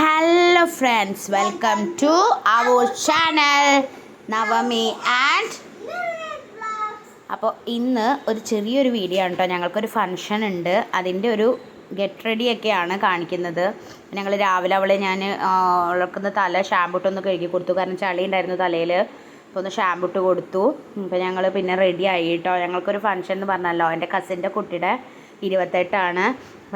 Hello friends welcome to our channel Navami and അപ്പോൾ ഇന്ന് ഒരു ചെറിയൊരു വീഡിയോ ആണ് കേട്ടോ ഞങ്ങൾക്കൊരു ഫങ്ഷൻ ഉണ്ട്. അതിന്റെ ഒരു ഗെറ്റ് റെഡി ഒക്കെയാണ് കാണിക്കുന്നത്. ഞങ്ങൾ രാവിലെ അവളെ ഞാൻ ഉളക്കുന്ന തല ഷാമ്പൂട്ടൊന്ന് കഴുകി കൊടുത്തു. കാരണം ചളി ഉണ്ടായിരുന്നു തലയിൽ അപ്പോൾ ഒന്ന് ഷാമ്പൂട്ട് കൊടുത്തു. അപ്പോൾ ഞങ്ങൾ പിന്നെ റെഡി ആയി കേട്ടോ ഞങ്ങൾക്കൊരു ഫങ്ഷൻ എന്ന് പറഞ്ഞല്ലോ എന്റെ കസിന്റെ കുട്ടിയുടെ ഇരുപത്തെട്ടാണ്.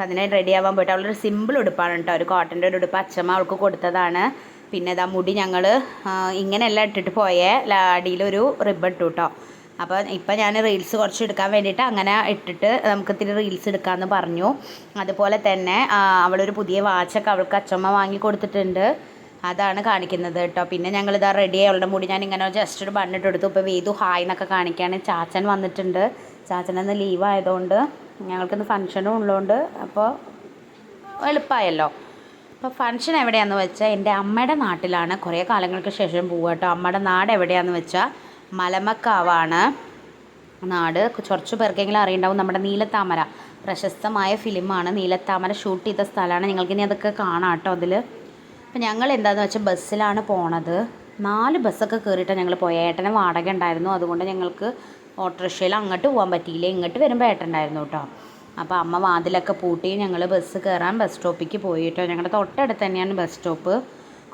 അതിന് റെഡി ആവാൻ പോയിട്ട് അവളൊരു സിമ്പിൾ ഉടുപ്പാണ് കേട്ടോ ഒരു കോട്ടന്റെ ഒരു ഉടുപ്പ് അച്ഛമ്മ അവൾക്ക് കൊടുത്തതാണ്. പിന്നെ ഇതാ മുടി ഞങ്ങൾ ഇങ്ങനെയല്ല ഇട്ടിട്ട് പോയേ. അടിയിലൊരു റിബൺ ഇട്ടു കേട്ടോ അപ്പോൾ ഇപ്പം ഞാൻ റീൽസ് കുറച്ച് എടുക്കാൻ വേണ്ടിയിട്ട് അങ്ങനെ ഇട്ടിട്ട് നമുക്ക് ഇത്തിരി റീൽസ് എടുക്കാമെന്ന് പറഞ്ഞു. അതുപോലെ തന്നെ അവളൊരു പുതിയ വാച്ചൊക്കെ അവൾക്ക് അച്ചമ്മ വാങ്ങി കൊടുത്തിട്ടുണ്ട്. അതാണ് കാണിക്കുന്നത് കേട്ടോ പിന്നെ ഞങ്ങൾ ഇതാ റെഡി അവളുടെ മുടി ഞാൻ ഇങ്ങനെ ജസ്റ്റ് ഒരു ബണ്ണിട്ട് എടുത്തു. ഇപ്പോൾ വേദു ഹായ് എന്നൊക്കെ കാണിക്കുകയാണ് ചാച്ചൻ വന്നിട്ടുണ്ട്. ചാച്ചൻ അന്ന് ലീവ് ആയതുകൊണ്ട്. ഞങ്ങൾക്കിന്ന് ഫങ്ഷനും ഉള്ളതുകൊണ്ട് അപ്പോൾ എളുപ്പമായല്ലോ അപ്പോൾ ഫങ്ഷൻ എവിടെയാണെന്ന് വെച്ചാൽ എന്റെ അമ്മയുടെ നാട്ടിലാണ്. കുറേ കാലങ്ങൾക്ക് ശേഷം പോവുക കേട്ടോ അമ്മയുടെ നാട് എവിടെയാണെന്ന് വെച്ചാൽ മലമക്കാവാണ്. നാട് കുറച്ച് പേർക്കെങ്കിലും അറിയുണ്ടാവും. നമ്മുടെ നീലത്താമര. പ്രശസ്തമായ ഫിലിമാണ് നീലത്താമര. ഷൂട്ട് ചെയ്ത സ്ഥലമാണ്. നിങ്ങൾക്കിനി അതൊക്കെ കാണാം കേട്ടോ അതിൽ അപ്പം ഞങ്ങൾ എന്താണെന്ന് വെച്ചാൽ ബസ്സിലാണ് പോണത്. നാല് ബസ്സൊക്കെ കയറിയിട്ടാണ് ഞങ്ങൾ പോയ. ഏട്ടന് വാടക ഉണ്ടായിരുന്നു. അതുകൊണ്ട് ഞങ്ങൾക്ക് ഓട്ടോറിക്ഷയിൽ അങ്ങോട്ട് പോകാൻ പറ്റിയില്ല. ഇങ്ങോട്ട് വരുമ്പോൾ ഏട്ടണ്ടായിരുന്നു കേട്ടോ. അപ്പോൾ അമ്മ വാതിലൊക്കെ പൂട്ടി ഞങ്ങൾ ബസ് കയറാൻ ബസ് സ്റ്റോപ്പിലേക്ക് പോയി കേട്ടോ. ഞങ്ങളുടെ തൊട്ടടുത്ത് തന്നെയാണ് ബസ് സ്റ്റോപ്പ്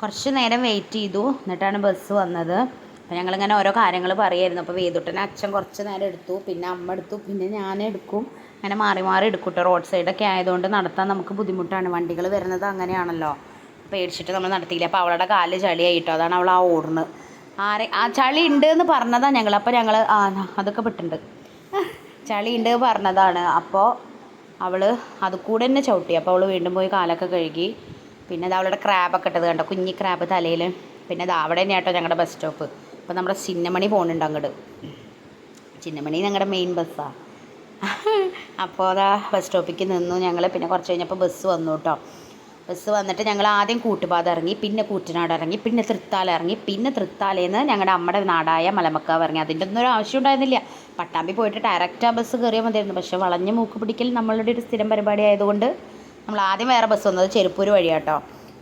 കുറച്ച് നേരം വെയിറ്റ് ചെയ്തു. എന്നിട്ടാണ് ബസ് വന്നത്. അപ്പോൾ ഞങ്ങളിങ്ങനെ ഓരോ കാര്യങ്ങൾ പറയായിരുന്നു. അപ്പോൾ വേദുട്ടനെ അച്ഛൻ കുറച്ച് നേരം എടുത്തു. പിന്നെ അമ്മ എടുത്തു. പിന്നെ ഞാൻ എടുക്കും. അങ്ങനെ മാറി മാറി എടുക്കും കേട്ടോ. റോഡ് സൈഡൊക്കെ ആയതുകൊണ്ട് നടത്താൻ നമുക്ക് ബുദ്ധിമുട്ടാണ്. വണ്ടികൾ വരുന്നത് അങ്ങനെയാണല്ലോ. പേടിച്ചിട്ട് നമ്മൾ നടത്തിയില്ല. അപ്പോൾ അവളുടെ കാൽ ചളിയായിട്ടോ അതാണ് അവൾ ആ ഓടുന്നത്. ആരെ? ആ ചളി ഉണ്ട് എന്ന് പറഞ്ഞതാണ് ഞങ്ങൾ അപ്പോൾ ഞങ്ങൾ ആ അതൊക്കെ പെട്ടുണ്ട് ചളി ഉണ്ട് എന്ന് പറഞ്ഞതാണ്. അപ്പോൾ അവൾ അത് കൂടെ തന്നെ ചവിട്ടി. അപ്പോൾ അവൾ വീണ്ടും പോയി കാലൊക്കെ കഴുകി. പിന്നെ അത് അവളുടെ ക്രാബൊക്കെ ഇട്ടത് കണ്ടോ? കുഞ്ഞി ക്രാബ് തലയിൽ പിന്നെ അത് അവിടെ തന്നെ ആട്ടോ ഞങ്ങളുടെ ബസ് സ്റ്റോപ്പ് അപ്പോൾ നമ്മുടെ ചിന്നമണി പോകുന്നുണ്ട് അങ്ങോട്ട് ചിന്നമണി ഞങ്ങളുടെ മെയിൻ ബസ്സാണ് അപ്പോൾ അതാ ബസ് സ്റ്റോപ്പിലേക്ക് നിന്നു ഞങ്ങൾ പിന്നെ കുറച്ച് കഴിഞ്ഞപ്പോൾ ബസ് വന്നു കേട്ടോ. ബസ് വന്നിട്ട് ഞങ്ങൾ ആദ്യം കൂട്ടുപാത ഇറങ്ങി പിന്നെ കൂറ്റനാട് ഇറങ്ങി പിന്നെ തൃത്താല ഇറങ്ങി പിന്നെ തൃത്താലയിൽ നിന്ന് ഞങ്ങളുടെ അമ്മയുടെ നാടായ മലമക്കാവ് ഇറങ്ങി. അതിന്റെ ഒന്നും ഒരു ആവശ്യം ഉണ്ടായിരുന്നില്ല. പട്ടാമ്പി പോയിട്ട് ഡയറക്റ്റ് ആ ബസ് കയറിയാൽ മതിയായിരുന്നു. പക്ഷേ വളഞ്ഞ് മൂക്ക് പിടിക്കൽ നമ്മളുടെ ഒരു സ്ഥിരം പരിപാടി ആയതുകൊണ്ട് നമ്മൾ ആദ്യം വേറെ ബസ് വന്നത് ചെരുപ്പൂര് വഴിയാട്ടോ.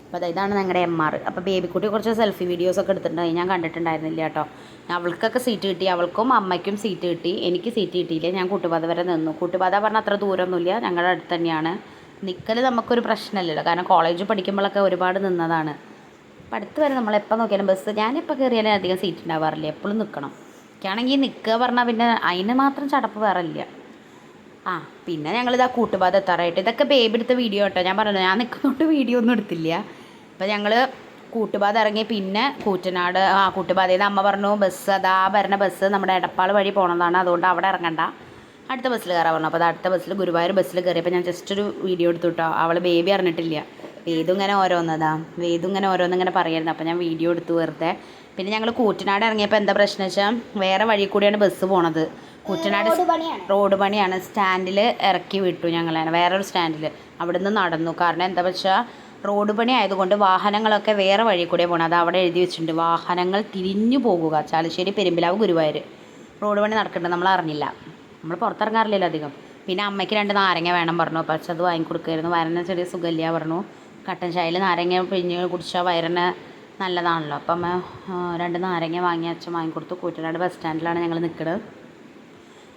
അപ്പോൾ ഇതാണ് ഞങ്ങളുടെ എം ആർ. അപ്പോൾ ബേബിക്കുട്ടി കുറച്ച് സെൽഫി വീഡിയോസൊക്കെ എടുത്തിട്ടുണ്ടായി ഞാൻ കണ്ടിട്ടുണ്ടായിരുന്നില്ല കേട്ടോ. അവൾക്കൊക്കെ സീറ്റ് കിട്ടി. അവൾക്കും അമ്മയ്ക്കും സീറ്റ് കിട്ടി. എനിക്ക് സീറ്റ് കിട്ടിയില്ല. ഞാൻ കൂട്ടുപാത വരെ നിന്നു. കൂട്ടുപാത പറഞ്ഞാൽ അത്ര ദൂരമൊന്നുമില്ല. ഞങ്ങളുടെ അടുത്ത് തന്നെയാണ്. നിൽക്കൽ നമുക്കൊരു പ്രശ്നമല്ലല്ലോ കാരണം കോളേജ് പഠിക്കുമ്പോഴൊക്കെ ഒരുപാട് നിന്നതാണ്. അപ്പം വരെ നമ്മൾ എപ്പോൾ നോക്കിയാലും ബസ് ഞാനെപ്പോൾ കയറിയാലും അധികം സീറ്റ് ഉണ്ടാവാറില്ല എപ്പോഴും നിൽക്കണം എനിക്കാണെങ്കിൽ നിൽക്കുക പറഞ്ഞാൽ പിന്നെ അതിന് മാത്രം ചടപ്പ് വേറെ ഇല്ല ആ പിന്നെ ഞങ്ങളിതാ കൂട്ടുപാത എത്താറായിട്ട്. ഇതൊക്കെ ബേബി എടുത്ത വീഡിയോ കേട്ടോ. ഞാൻ പറഞ്ഞു ഞാൻ നിൽക്കുന്നതുകൊണ്ട് വീഡിയോ ഒന്നും എടുത്തില്ല. അപ്പോൾ ഞങ്ങൾ കൂട്ടുപാത ഇറങ്ങി പിന്നെ കൂറ്റനാട് ആ കൂട്ടുപാതയിൽ അമ്മ പറഞ്ഞു ബസ് അതാ വരുന്ന ബസ്. നമ്മുടെ എടപ്പാൾ വഴി പോണതാണ്. അതുകൊണ്ട് അവിടെ ഇറങ്ങണ്ട അടുത്ത ബസ്സിൽ കയറാൻ പറഞ്ഞു. അപ്പോൾ അത് അടുത്ത ബസ്സിൽ ഗുരുവായൂർ ബസ്സിൽ കയറിയപ്പോൾ ഞാൻ ജസ്റ്റ് ഒരു വീഡിയോ എടുത്തു കേട്ടോ അവൾ ബേബി അറിഞ്ഞിട്ടില്ല. വേദു ഇങ്ങനെ ഓരോന്നതാ. വേദു ഇങ്ങനെ ഓരോന്നിങ്ങനെ പറയായിരുന്നു. അപ്പോൾ ഞാൻ വീഡിയോ എടുത്തു വെറുതെ. പിന്നെ ഞങ്ങൾ കൂറ്റനാട് ഇറങ്ങിയപ്പോൾ എന്താ പ്രശ്നം വെച്ചാൽ വേറെ വഴി കൂടിയാണ് ബസ് പോണത്. കൂറ്റനാട് റോഡ് പണിയാണ്. സ്റ്റാൻഡിൽ ഇറക്കി വിട്ടു ഞങ്ങളെ വേറൊരു സ്റ്റാൻഡിൽ അവിടുന്ന് നടന്നു. കാരണം എന്താ വെച്ചാൽ റോഡ് പണി ആയതുകൊണ്ട് വാഹനങ്ങളൊക്കെ വേറെ വഴി കൂടെ പോകണം അത് അവിടെ എഴുതി വെച്ചിട്ടുണ്ട്. വാഹനങ്ങൾ തിരിഞ്ഞു പോകുക. ചാലശ്ശേരി പെരുമ്പിലാവ് ഗുരുവായൂർ റോഡ് പണി നടക്കുന്നുണ്ട് നമ്മൾ അറിഞ്ഞില്ല നമ്മൾ പുറത്തിറങ്ങാറില്ലല്ലോ അധികം. പിന്നെ അമ്മയ്ക്ക് രണ്ട് നാരങ്ങ വേണം പറഞ്ഞു. പക്ഷെ അത് വാങ്ങിക്കൊടുക്കുമായിരുന്നു വയറിന് ചെറിയ സുഖമില്ല പറഞ്ഞു. കട്ടൻ ചായയിൽ നാരങ്ങ പിഴിഞ്ഞ് കുടിച്ചാൽ വയറിന് നല്ലതാണല്ലോ. അപ്പം അമ്മ രണ്ട് നാരങ്ങ വാങ്ങി അച്ഛൻ വാങ്ങിക്കൊടുത്തു. കൂറ്റനാട് ബസ് സ്റ്റാൻഡിലാണ് ഞങ്ങൾ നിൽക്കുന്നത്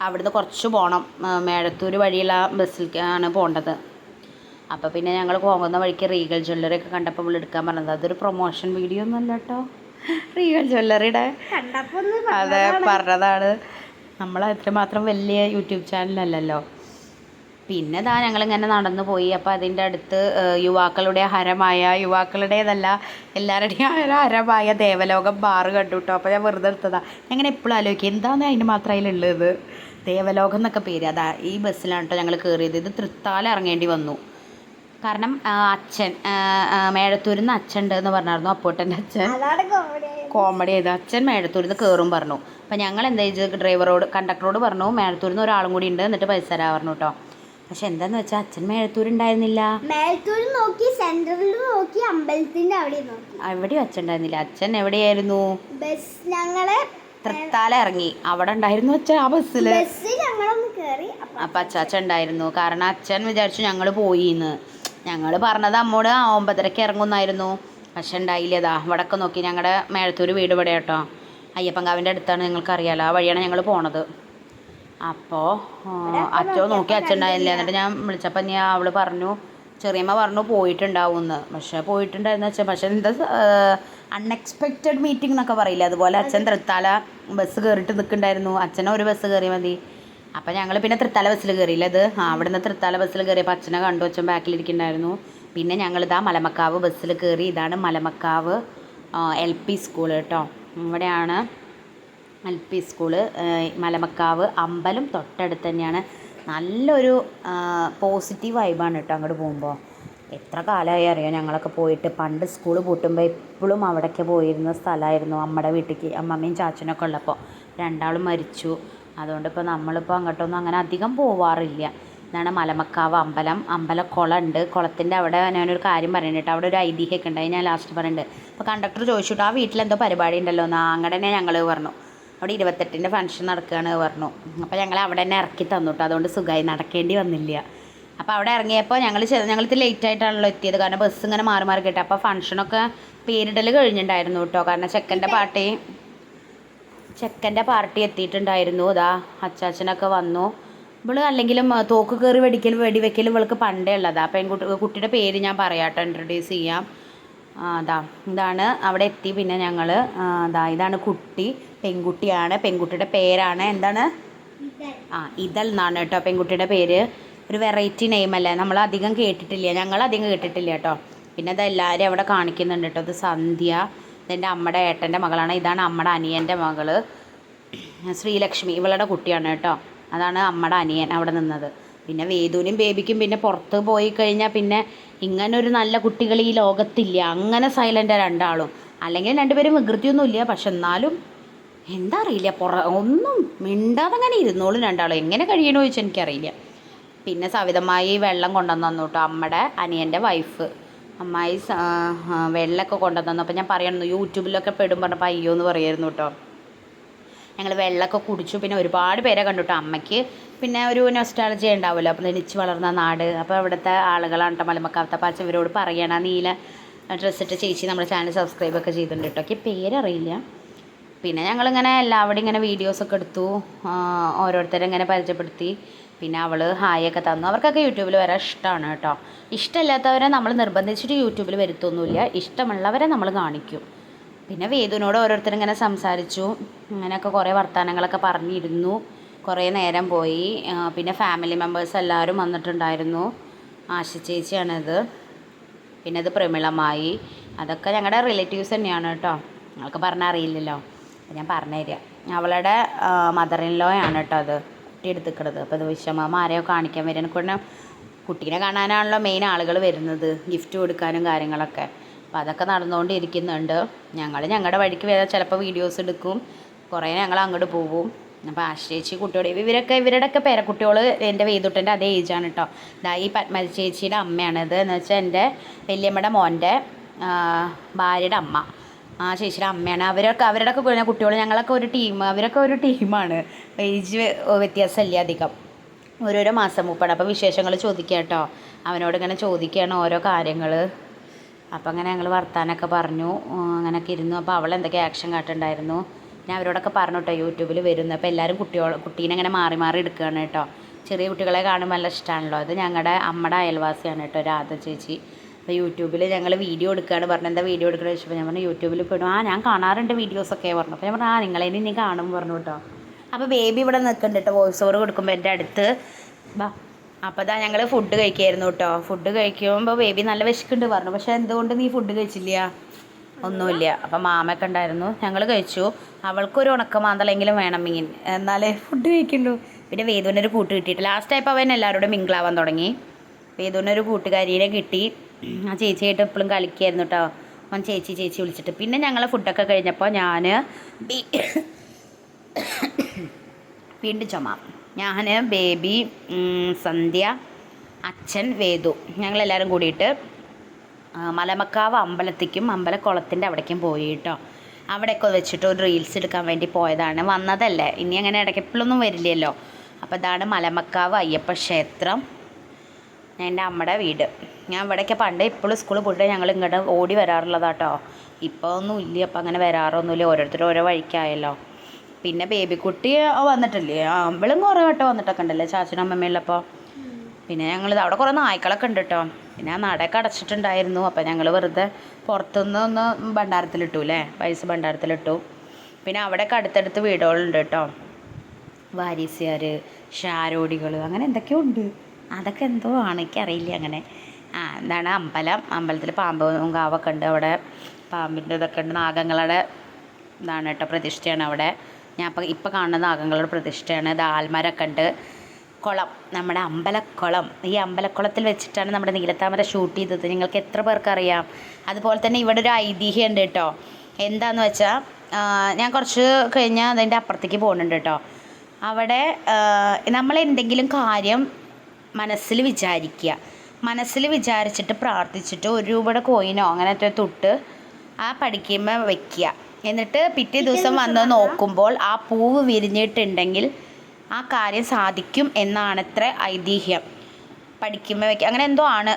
അവിടുന്ന് കുറച്ച് പോകണം മേഴത്തൂര് മേഴത്തൂർ വഴിയുള്ള ബസ്സിലേക്കാണ് പോകേണ്ടത് അപ്പോൾ പിന്നെ ഞങ്ങൾ പോകുന്ന വഴിക്ക് റീഗൽ ജ്വല്ലറി ഒക്കെ കണ്ടപ്പോൾ ഇവിടെ എടുക്കാൻ പറഞ്ഞത്. അതൊരു പ്രൊമോഷൻ വീഡിയോ ഒന്നും അല്ല കേട്ടോ റീഗൽ ജ്വല്ലറിയുടെ അതെ പറഞ്ഞതാണ്. നമ്മൾ അത്രമാത്രം വലിയ യൂട്യൂബ് ചാനലല്ലല്ലോ. പിന്നെ ഇതാ ഞങ്ങളിങ്ങനെ നടന്നു പോയി. അപ്പോൾ അതിന്റെ അടുത്ത് യുവാക്കളുടെ ഹരമായ യുവാക്കളുടേതല്ല എല്ലാവരുടെയും ഹരമായ ദേവലോകം ബാറ് കണ്ടു കേട്ടോ അപ്പോൾ ഞാൻ വെറുതെ എടുത്തതാ. ഞങ്ങനെ എപ്പോഴും ആലോചിക്കും എന്താണ് അതിന് മാത്രം അതിലുള്ളത്? ദേവലോകം എന്നൊക്കെ പേര്. അതാ ഈ ബസ്സിലാണ് കേട്ടോ ഞങ്ങൾ കയറിയത് ഇത് തൃത്താല ഇറങ്ങേണ്ടി വന്നു. കാരണം അച്ഛൻ മേഴത്തൂരിൽ നിന്ന് അച്ഛൻ എന്ന് പറഞ്ഞായിരുന്നു അപ്പോട്ടന്റെ അച്ഛൻ. കോമഡി ചെയ്ത് അച്ഛൻ മേഴത്തൂരിൽ നിന്ന് കയറും പറഞ്ഞു. അപ്പം ഞങ്ങൾ എന്താ ചെയ്ത്? ഡ്രൈവറോട് കണ്ടക്ടറോട് പറഞ്ഞു മേഴത്തൂരിൽ നിന്ന് ഒരാളും കൂടി ഉണ്ട് എന്നിട്ട് പൈസ തരാ പറഞ്ഞു കേട്ടോ പക്ഷെ എന്താന്ന് വെച്ചാൽ അച്ഛൻ മേഴത്തൂർ ഉണ്ടായിരുന്നില്ല മേൽത്തൂര് നോക്കി സെന്ററിൽ നോക്കി അമ്പലത്തിന്റെ അവിടെ എവിടെയും അച്ഛൻ ഉണ്ടായിരുന്നില്ല. അച്ഛൻ എവിടെയായിരുന്നു? ബസ് ഞങ്ങൾ തൃത്താല ഇറങ്ങി. അവിടെ ഉണ്ടായിരുന്നു അച്ഛൻ ആ ബസ്സിൽ ബസ് ഞങ്ങളൊന്ന് കേറി. അപ്പൊ അച്ഛാച്ച ഉണ്ടായിരുന്നു. കാരണം അച്ഛൻ വിചാരിച്ചു ഞങ്ങൾ പോയിന്ന്. ഞങ്ങൾ പറഞ്ഞത് അമ്മോട് ആ ഒമ്പതരക്ക് ഇറങ്ങുന്നായിരുന്നു. പക്ഷെ ഉണ്ടായില്ലതാ വടക്ക് നോക്കി ഞങ്ങളുടെ മേഴത്തൂർ വീട് ഇവിടെ കേട്ടോ അയ്യപ്പൻകാവിന്റെ അടുത്താണ് നിങ്ങൾക്കറിയാലോ ആ വഴിയാണ് ഞങ്ങൾ പോണത്. അപ്പോൾ അച്ഛൻ നോക്കി അച്ഛൻ ഉണ്ടായില്ല എന്നിട്ട് ഞാൻ വിളിച്ചപ്പോൾ ഞാൻ അവൾ പറഞ്ഞു ചെറിയമ്മ പറഞ്ഞു പോയിട്ടുണ്ടാവും എന്ന് പക്ഷെ പോയിട്ടുണ്ടായിരുന്നു അച്ഛൻ പക്ഷെ എന്താ അൺഎക്സ്പെക്റ്റഡ് മീറ്റിംഗ് എന്നൊക്കെ പറയില്ല? അതുപോലെ അച്ഛൻ തൃത്താല ബസ് കയറിയിട്ട് നിൽക്കുന്നുണ്ടായിരുന്നു അച്ഛനെ ഒരു ബസ് കയറി മതി. അപ്പം ഞങ്ങൾ പിന്നെ തൃത്താല ബസ്സിൽ കയറിയില്ല അത് അവിടുന്ന് തൃത്താല ബസ്സിൽ കയറിയപ്പോൾ അച്ഛനെ കണ്ടു അച്ഛൻ ബാക്കിലിരിക്കുന്നുണ്ടായിരുന്നു. പിന്നെ ഞങ്ങൾ ഞങ്ങളിതാ മലമക്കാവ് ബസ്സിൽ കയറി ഇതാണ് മലമക്കാവ് എൽ പി സ്കൂൾ കേട്ടോ ഇവിടെയാണ് എൽ പി സ്കൂൾ മലമക്കാവ് അമ്പലം തൊട്ടടുത്ത് തന്നെയാണ്. നല്ലൊരു പോസിറ്റീവ് വൈബാണ് കേട്ടോ അങ്ങോട്ട് പോകുമ്പോൾ എത്ര കാലമായി അറിയാം ഞങ്ങളൊക്കെ പോയിട്ട്? പണ്ട് സ്കൂൾ പൂട്ടുമ്പോൾ എപ്പോഴും അവിടേക്ക് പോയിരുന്ന സ്ഥലമായിരുന്നു അമ്മയുടെ വീട്ടിലേക്ക് അമ്മമ്മയും ചാച്ചനൊക്കെ ഉള്ളപ്പോൾ രണ്ടാളും മരിച്ചു. അതുകൊണ്ട് ഇപ്പോൾ നമ്മളിപ്പോൾ അങ്ങോട്ടൊന്നും അങ്ങനെ അധികം പോവാറില്ല. ഇതാണ് മലമക്കാവ് അമ്പലം. അമ്പലക്കുളം ഉണ്ട് കുളത്തിന്റെ അവിടെ ഞാനൊരു കാര്യം പറയുന്നുണ്ട് അവിടെ ഒരു ഐതിഹ്യമൊക്കെ ഉണ്ട്. അത് ഞാൻ ലാസ്റ്റ് പറയുന്നുണ്ട് അപ്പോൾ കണ്ടക്ടർ ചോദിച്ചിട്ട് ആ വീട്ടിലെന്തോ പരിപാടി ഉണ്ടല്ലോ? എന്ന് അങ്ങനെ തന്നെ ഞങ്ങൾ പറഞ്ഞു. അവിടെ ഇരുപത്തെട്ടിന്റെ ഫംഗ്ഷൻ നടക്കുകയാണ് പറഞ്ഞു. അപ്പോൾ ഞങ്ങൾ അവിടെ തന്നെ ഇറക്കി തന്നു കേട്ടോ അതുകൊണ്ട് സുഖമായി നടക്കേണ്ടി വന്നില്ല. അപ്പോൾ അവിടെ ഇറങ്ങിയപ്പോൾ ഞങ്ങൾ ഞങ്ങൾ ഇത് ലേറ്റ് ആയിട്ടാണല്ലോ എത്തിയത്. കാരണം ബസ് ഇങ്ങനെ മാറി മാറി കിട്ടുക അപ്പോൾ ഫംഗ്ഷനൊക്കെ പേരിടൽ കഴിഞ്ഞിട്ടുണ്ടായിരുന്നു കേട്ടോ കാരണം ചെക്കന്റെ പാർട്ടി ചെക്കന്റെ പാർട്ടി എത്തിയിട്ടുണ്ടായിരുന്നു. ഇതാ അച്ചാച്ചനൊക്കെ വന്നു. ഇവൾ അല്ലെങ്കിലും തോക്ക് കയറി വെടിക്കൽ വെടിവെക്കൽ ഇവൾക്ക് പണ്ടേ ഉള്ളതാ. പെൺകുട്ടി കുട്ടിയുടെ പേര് ഞാൻ പറയാട്ടോ ഇൻട്രൊഡ്യൂസ് ചെയ്യാം. അതാ ഇതാണ് അവിടെ എത്തി. പിന്നെ ഞങ്ങൾ അതാ ഇതാണ് കുട്ടി പെൺകുട്ടിയാണ്. പെൺകുട്ടിയുടെ പേരാണ് എന്താണ്? ആ ഇതൽ എന്നാണ് കേട്ടോ പെൺകുട്ടിയുടെ പേര്. ഒരു വെറൈറ്റി നെയിം അല്ലേ? നമ്മൾ അധികം കേട്ടിട്ടില്ല. ഞങ്ങൾ അധികം കേട്ടിട്ടില്ല കേട്ടോ. പിന്നെ അത് എല്ലാവരും അവിടെ കാണിക്കുന്നുണ്ട് കേട്ടോ. ഇത് സന്ധ്യ. ഇതെന്റെ അമ്മയുടെ ഏട്ടന്റെ മകളാണ്. ഇതാണ് അമ്മയുടെ അനിയന്റെ മകൾ. ശ്രീലക്ഷ്മി. ഇവളുടെ കുട്ടിയാണ് കേട്ടോ. അതാണ് അമ്മയുടെ അനിയൻ അവിടെ നിന്നത്. പിന്നെ വേദുവിനും ബേബിക്കും പിന്നെ പുറത്ത് പോയി കഴിഞ്ഞാൽ പിന്നെ ഇങ്ങനൊരു നല്ല കുട്ടികൾ ഈ ലോകത്തില്ല. അങ്ങനെ സൈലന്റ് രണ്ടാളും. അല്ലെങ്കിൽ രണ്ടുപേരും വികൃതിയൊന്നുമില്ല. പക്ഷെ എന്നാലും എന്താ അറിയില്ല. പുറ ഒന്നും മിണ്ടാതെ അങ്ങനെ ഇരുന്നോളും രണ്ടാളും. എങ്ങനെ കഴിയണമെന്ന് ചോദിച്ചാൽ എനിക്കറിയില്ല. പിന്നെ സവിതമായി വെള്ളം കൊണ്ടുവന്നു കേട്ടോ അമ്മയുടെ അനിയന്റെ വൈഫ് അമ്മായി വെള്ളമൊക്കെ കൊണ്ടുവന്നു. അപ്പോൾ ഞാൻ പറയണു യൂട്യൂബിലൊക്കെ പെടും പറഞ്ഞപ്പോൾ അയ്യോ എന്ന് പറയായിരുന്നു കേട്ടോ. ഞങ്ങൾ വെള്ളമൊക്കെ കുടിച്ചു. പിന്നെ ഒരുപാട് പേരെ കണ്ടു കേട്ടോ അമ്മയ്ക്ക്. പിന്നെ ഒരു നൊസ്റ്റാളജി ഉണ്ടാവുമല്ലോ. അപ്പോൾ ജനിച്ച് വളർന്ന നാട്. അപ്പോൾ അവിടുത്തെ ആളുകളാണ് കേട്ടോ മലമക്കാവത്തെ പാച്ച ഇവരോട് പറയണ. നീല ഡ്രസ്സ് ഇട്ട ചേച്ചി നമ്മുടെ ചാനൽ സബ്സ്ക്രൈബ് ഒക്കെ ചെയ്തിട്ടുണ്ട് കേട്ടോ. എനിക്ക് പേരറിയില്ല. പിന്നെ ഞങ്ങളിങ്ങനെ എല്ലാവരും ഇങ്ങനെ വീഡിയോസൊക്കെ എടുത്തു. ഓരോരുത്തരെ ഇങ്ങനെ പരിചയപ്പെടുത്തി. പിന്നെ അവൾ ഹായൊക്കെ തന്നു. അവർക്കൊക്കെ യൂട്യൂബിൽ വരാൻ ഇഷ്ടമാണ് കേട്ടോ. ഇഷ്ടമില്ലാത്തവരെ നമ്മൾ നിർബന്ധിച്ചിട്ട് യൂട്യൂബിൽ വരുത്തൊന്നുമില്ല. ഇഷ്ടമുള്ളവരെ നമ്മൾ കാണിക്കും. പിന്നെ വേദുവിനോട് ഓരോരുത്തരും ഇങ്ങനെ സംസാരിച്ചു. അങ്ങനെയൊക്കെ കുറേ വർത്തമാനങ്ങളൊക്കെ പറഞ്ഞിരുന്നു. കുറേ നേരം പോയി. പിന്നെ ഫാമിലി മെമ്പേഴ്സ് എല്ലാവരും വന്നിട്ടുണ്ടായിരുന്നു. ആശ ചേച്ചിയാണിത്. പിന്നെ അത് പ്രമിളമായി. അതൊക്കെ ഞങ്ങളുടെ റിലേറ്റീവ്സ് തന്നെയാണ് കേട്ടോ. നിങ്ങൾക്ക് പറഞ്ഞാൽ അറിയില്ലല്ലോ. ഞാൻ ഞാൻ പറഞ്ഞുതരാം അവളുടെ മദർ ഇൻ ലോ ആണ് കേട്ടോ അത്. കുട്ടി എടുത്തിക്കണത് അപ്പോൾ അത് വിഷമമ്മ ആരെയോ കാണിക്കാൻ വരുന്ന കൂടെ കുട്ടീനെ കാണാനാണല്ലോ മെയിൻ ആളുകൾ വരുന്നത് ഗിഫ്റ്റ് കൊടുക്കാനും കാര്യങ്ങളൊക്കെ. അപ്പോൾ അതൊക്കെ നടന്നുകൊണ്ടിരിക്കുന്നുണ്ട്. ഞങ്ങൾ ഞങ്ങളുടെ വഴിക്ക് വരെ ചിലപ്പോൾ വീഡിയോസ് എടുക്കും. കുറേ ഞങ്ങൾ അങ്ങോട്ട് പോകും അപ്പോൾ ആശ്രയിച്ച് കുട്ടിയോട് ഇവരൊക്കെ ഇവരുടെയൊക്കെ പേരക്കുട്ടികൾ എന്റെ വെയ്തുട്ടന്റെ അതേ ഏജാണ് കേട്ടോ ഇതാ ഈ പത്മജ ചേച്ചിയുടെ അമ്മയാണിത്. എന്ന് വെച്ചാൽ എന്റെ വല്യമ്മയുടെ മോന്റെ ഭാര്യയുടെ അമ്മ. ആ ചേച്ചിയുടെ അമ്മയാണ്. അവരൊക്കെ അവരുടെയൊക്കെ പിന്നെ കുട്ടികൾ ഞങ്ങളൊക്കെ ഒരു ടീം അവരൊക്കെ ഒരു ടീമാണ് ഏജ് വ്യത്യാസമില്ല അധികം. ഓരോരോ മാസം മൂപ്പാണ്. അപ്പോൾ വിശേഷങ്ങൾ ചോദിക്കുക കേട്ടോ. അവനോട് ഇങ്ങനെ ചോദിക്കുകയാണ് ഓരോ കാര്യങ്ങൾ അപ്പോൾ അങ്ങനെ ഞങ്ങൾ വർത്താനൊക്കെ പറഞ്ഞു. അങ്ങനെയൊക്കെ ഇരുന്നു. അപ്പോൾ അവൾ എന്തൊക്കെ ആക്ഷൻ കാട്ടുണ്ടായിരുന്നു ഞാൻ അവരോടൊക്കെ പറഞ്ഞു കേട്ടോ യൂട്യൂബിൽ വരുന്നു. അപ്പോൾ എല്ലാവരും കുട്ടികൾ കുട്ടീനെ ഇങ്ങനെ മാറി മാറി എടുക്കുകയാണ് കേട്ടോ. ചെറിയ കുട്ടികളെ കാണുമ്പോൾ നല്ല ഇഷ്ടമാണല്ലോ അത് ഞങ്ങളുടെ അമ്മയുടെ അയൽവാസിയാണ് കേട്ടോ രാധ ചേച്ചി. അപ്പോൾ യൂട്യൂബിൽ ഞങ്ങൾ വീഡിയോ എടുക്കുകയാണ് പറഞ്ഞു എന്താ വീഡിയോ എടുക്കണമെന്ന് ചോദിച്ചപ്പോൾ ഞാൻ പറഞ്ഞു യൂട്യൂബിൽ പെടും ആ ഞാൻ കാണാറുണ്ട് വീഡിയോസൊക്കെ പറഞ്ഞു. അപ്പോൾ ഞാൻ പറഞ്ഞു ആ നിങ്ങളെ ഇനി കാണും പറഞ്ഞു കേട്ടോ അപ്പോൾ ബേബി ഇവിടെ നിൽക്കുന്നുണ്ട് കേട്ടോ വോയിസ് ഓവർ കൊടുക്കുമ്പോൾ എന്റെ അടുത്ത്. ബാ. അപ്പോൾ ഇതാ ഞങ്ങൾ ഫുഡ് കഴിക്കായിരുന്നു കേട്ടോ ഫുഡ് കഴിക്കുമ്പോൾ ബേബി നല്ല വിശക്കുണ്ട് പറഞ്ഞു. പക്ഷേ എന്തുകൊണ്ട് നീ ഫുഡ് കഴിച്ചില്ല? ഒന്നുമില്ല. അപ്പം മാമയൊക്കെ ഉണ്ടായിരുന്നു. ഞങ്ങൾ കഴിച്ചു. അവൾക്കൊരു ഉണക്കമാന്തളെങ്കിലും വേണം മീൻ. എന്നാലേ ഫുഡ് കഴിക്കുള്ളൂ പിന്നെ വേദുവിനൊരു കൂട്ട് കിട്ടിയിട്ട് ലാസ്റ്റ് ആയപ്പോൾ അവൻ എല്ലാവരോടും മിങ്കിളാവാൻ തുടങ്ങി. വേദുവിനൊരു കൂട്ടുകാരീനെ കിട്ടി. ആ ചേച്ചിയായിട്ട് എപ്പോഴും കളിക്കായിരുന്നു കേട്ടോ അവൻ ചേച്ചി ചേച്ചി വിളിച്ചിട്ട്. പിന്നെ ഞങ്ങൾ ഫുഡൊക്കെ കഴിഞ്ഞപ്പോൾ ഞാൻ വീണ്ടും ചുമ. ഞാൻ ബേബി സന്ധ്യ അച്ഛൻ വേദു ഞങ്ങളെല്ലാവരും കൂടിയിട്ട് മലമക്കാവ് അമ്പലത്തേക്കും അമ്പലക്കുളത്തിന്റെ അവിടേക്കും പോയി കേട്ടോ അവിടെയൊക്കെ വെച്ചിട്ട് ഒരു റീൽസ് എടുക്കാൻ വേണ്ടി പോയതാണ്. വന്നതല്ലേ? ഇനി അങ്ങനെ ഇടയ്ക്ക് എപ്പോഴൊന്നും വരില്ലല്ലോ. അപ്പോൾ ഇതാണ് മലമക്കാവ് അയ്യപ്പ ക്ഷേത്രം. എന്റെ അമ്മയുടെ വീട്. ഞാൻ ഇവിടേക്ക് പണ്ട് ഇപ്പോഴും സ്കൂളിൽ പോയിട്ട് ഞങ്ങൾ ഇങ്ങോട്ട് ഓടി വരാറുള്ളതാട്ടോ. ഇപ്പോൾ ഒന്നും ഇല്ല. അപ്പം അങ്ങനെ വരാറൊന്നുമില്ല. ഓരോരുത്തരും ഓരോ വഴിക്കായല്ലോ. പിന്നെ ബേബിക്കുട്ടി വന്നിട്ടില്ലേ? അവളും കുറേ വട്ടം വന്നിട്ടൊക്കെ ഉണ്ടല്ലേ ചാച്ചനും അമ്മമ്മയുള്ളപ്പോൾ പിന്നെ ഞങ്ങൾ അവിടെ കുറേ നായ്ക്കളൊക്കെ ഉണ്ട് കേട്ടോ പിന്നെ ആ നടയൊക്കെ അടച്ചിട്ടുണ്ടായിരുന്നു. അപ്പം ഞങ്ങൾ വെറുതെ പുറത്തുനിന്ന് ഒന്ന് ഭണ്ഡാരത്തിലിട്ടു അല്ലേ പൈസ ഭണ്ഡാരത്തിലിട്ടു. പിന്നെ അവിടെയൊക്കെ അടുത്തടുത്ത് വീടുകളുണ്ട് കേട്ടോ. വാരീസുകാർ ഷാരോടികൾ അങ്ങനെ എന്തൊക്കെയോ ഉണ്ട്. അതൊക്കെ എന്തോ ആണ് എനിക്കറിയില്ല അങ്ങനെ. ആ എന്താണ് അമ്പലം അമ്പലത്തിൽ പാമ്പും കാവൊക്കെ ഉണ്ട് അവിടെ. പാമ്പിന്റെ ഇതൊക്കെ ഉണ്ട് നാഗങ്ങളുടെ ഇതാണ് കേട്ടോ പ്രതിഷ്ഠയാണ് അവിടെ. ഞാൻ ഇപ്പം ഇപ്പം കാണുന്ന നാഗങ്ങളുടെ പ്രതിഷ്ഠയാണ്. ഇത് ആൽമരമൊക്കെ ഉണ്ട്. കുളം നമ്മുടെ അമ്പലക്കുളം. ഈ അമ്പലക്കുളത്തിൽ വെച്ചിട്ടാണ് നമ്മുടെ നീലത്താമര ഷൂട്ട് ചെയ്തത്. നിങ്ങൾക്ക് എത്ര പേർക്കറിയാം അതുപോലെ തന്നെ ഇവിടെ ഒരു ഐതിഹ്യം ഉണ്ട് കേട്ടോ. എന്താന്ന് വെച്ചാൽ ഞാൻ കുറച്ച് കഴിഞ്ഞാൽ അതിന്റെ അപ്പുറത്തേക്ക് പോകുന്നുണ്ട് കേട്ടോ. അവിടെ നമ്മൾ എന്തെങ്കിലും കാര്യം മനസ്സിൽ വിചാരിക്കുക. മനസ്സിൽ വിചാരിച്ചിട്ട് പ്രാർത്ഥിച്ചിട്ട് ഒരു രൂപയുടെ കോയിനോ അങ്ങനത്തെ തൊട്ട് ആ പഠിക്കുമ്പോൾ വെക്കുക. എന്നിട്ട് പിറ്റേ ദിവസം വന്ന് നോക്കുമ്പോൾ ആ പൂവ് വിരിഞ്ഞിട്ടുണ്ടെങ്കിൽ ആ കാര്യം സാധിക്കും എന്നാണത്ര ഐതിഹ്യം. പഠിക്കുമ്പോൾ വെക്കുക. അങ്ങനെ എന്തോ ആണ്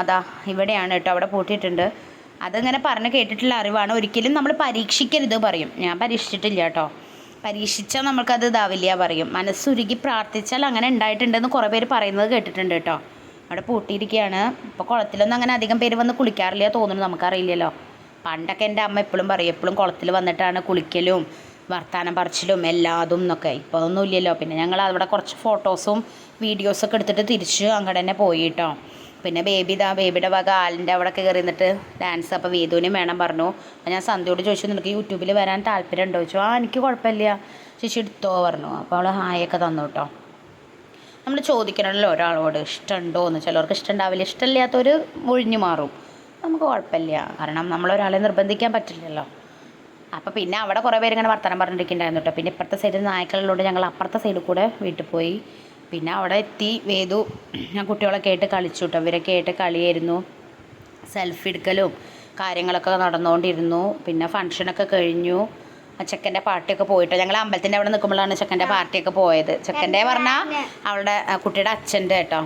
അതാ ഇവിടെയാണ് കേട്ടോ അവിടെ പൂട്ടിയിട്ടുണ്ട്. അതങ്ങനെ പറഞ്ഞ് കേട്ടിട്ടുള്ള അറിവാണ്. ഒരിക്കലും നമ്മൾ പരീക്ഷിക്കരുത് പറയും. ഞാൻ പരീക്ഷിച്ചിട്ടില്ല കേട്ടോ. പരീക്ഷിച്ചാൽ നമുക്കത് ഇതാവില്ല പറയും. മനസ്സുരുകി പ്രാർത്ഥിച്ചാൽ അങ്ങനെ ഉണ്ടായിട്ടുണ്ടെന്ന് കുറേ പേര് പറയുന്നത് കേട്ടിട്ടുണ്ട് കേട്ടോ. അവിടെ പൂട്ടിയിരിക്കുകയാണ്. ഇപ്പോൾ കുളത്തിലൊന്നും അങ്ങനെ അധികം പേര് വന്ന് കുളിക്കാറില്ല തോന്നുന്നു നമുക്കറിയില്ലല്ലോ. പണ്ടൊക്കെ എന്റെ അമ്മ എപ്പോഴും പറയും എപ്പോഴും കുളത്തിൽ വന്നിട്ടാണ് കുളിക്കലും വർത്താനം പറച്ചിലും എല്ലാതും എന്നൊക്കെ. ഇപ്പോൾ അതൊന്നും ഇല്ലല്ലോ. പിന്നെ ഞങ്ങൾ അവിടെ കുറച്ച് ഫോട്ടോസും വീഡിയോസൊക്കെ എടുത്തിട്ട് തിരിച്ച് അങ്ങോട്ട് തന്നെ പോയി കേട്ടോ. പിന്നെ ബേബി ഇതാ ബേബിയുടെ വക ആലിന്റെ അവിടെ കയറി നിന്നിട്ട് ഡാൻസ് അപ്പോൾ വേദുവിനും വേണം പറഞ്ഞു. അപ്പോൾ ഞാൻ സന്ധ്യയോട് ചോദിച്ചു നിനക്ക് യൂട്യൂബിൽ വരാൻ താല്പര്യം ഉണ്ടോ ചോദിച്ചു ആ എനിക്ക് കുഴപ്പമില്ല. ചേച്ചി എടുത്തോ പറഞ്ഞു. അപ്പോൾ അവൾ ഹായൊക്കെ തന്നു കേട്ടോ നമ്മൾ ചോദിക്കണമല്ലോ ഒരാളോട് ഇഷ്ടമുണ്ടോ? എന്ന്. ചിലർക്ക് ഇഷ്ടമുണ്ടാവില്ല ഇഷ്ടമില്ലാത്തവർ ഒഴിഞ്ഞു മാറും. നമുക്ക് കുഴപ്പമില്ല. കാരണം നമ്മളൊരാളെ നിർബന്ധിക്കാൻ പറ്റില്ലല്ലോ. അപ്പോൾ പിന്നെ അവിടെ കുറേ പേര് ഇങ്ങനെ വർത്തമാനം പറഞ്ഞിരിക്കുന്നുണ്ടായിരുന്നു കേട്ടോ പിന്നെ ഇപ്പുറത്തെ സൈഡിൽ നായ്ക്കളുള്ളതുകൊണ്ട് ഞങ്ങൾ അപ്പുറത്തെ സൈഡിൽ കൂടെ വീട്ടിൽ പോയി പിന്നെ അവിടെ എത്തി വേദു ഞാൻ കുട്ടികളൊക്കെ ആയിട്ട് കളിച്ചു കേട്ടോ ഇവരൊക്കെ ആയിട്ട് കളിയായിരുന്നു. സെൽഫി എടുക്കലും കാര്യങ്ങളൊക്കെ നടന്നുകൊണ്ടിരുന്നു പിന്നെ ഫങ്ഷനൊക്കെ കഴിഞ്ഞു. ചെക്കന്റെ പാർട്ടിയൊക്കെ പോയിട്ടോ. ഞങ്ങൾ അമ്പലത്തിന്റെ അവിടെ നിൽക്കുമ്പോഴാണ് ചെക്കന്റെ പാർട്ടിയൊക്കെ പോയത്. ചെക്കന്റെ പറഞ്ഞാൽ അവളുടെ കുട്ടിയുടെ അച്ഛന്റെ കേട്ടോ.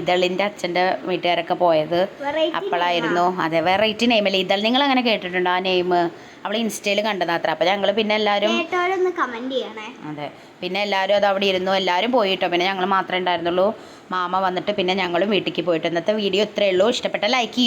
ഇതളിന്റെ അച്ഛന്റെ വീട്ടുകാരൊക്കെ പോയത്. അപ്പോഴായിരുന്നു. അതെ വെറൈറ്റി നെയിമല്ലേ? ഇതൾ നിങ്ങൾ അങ്ങനെ കേട്ടിട്ടുണ്ടോ ആ നെയിം അവൾ ഇൻസ്റ്റയിൽ കണ്ടതാത്ര അപ്പോൾ ഞങ്ങൾ പിന്നെ എല്ലാവരും അതെ. പിന്നെ എല്ലാവരും അത് അവിടെ ഇരുന്നു. എല്ലാവരും പോയിട്ടോ. പിന്നെ ഞങ്ങൾ മാത്രമേ ഉണ്ടായിരുന്നുള്ളൂ. മാമ വന്നിട്ട് പിന്നെ ഞങ്ങളും വീട്ടിലേക്ക് പോയിട്ട്. ഇന്നത്തെ വീഡിയോ ഇത്രയേ ഉള്ളൂ. ഇഷ്ടപ്പെട്ട ലൈക്ക് ചെയ്യൂ.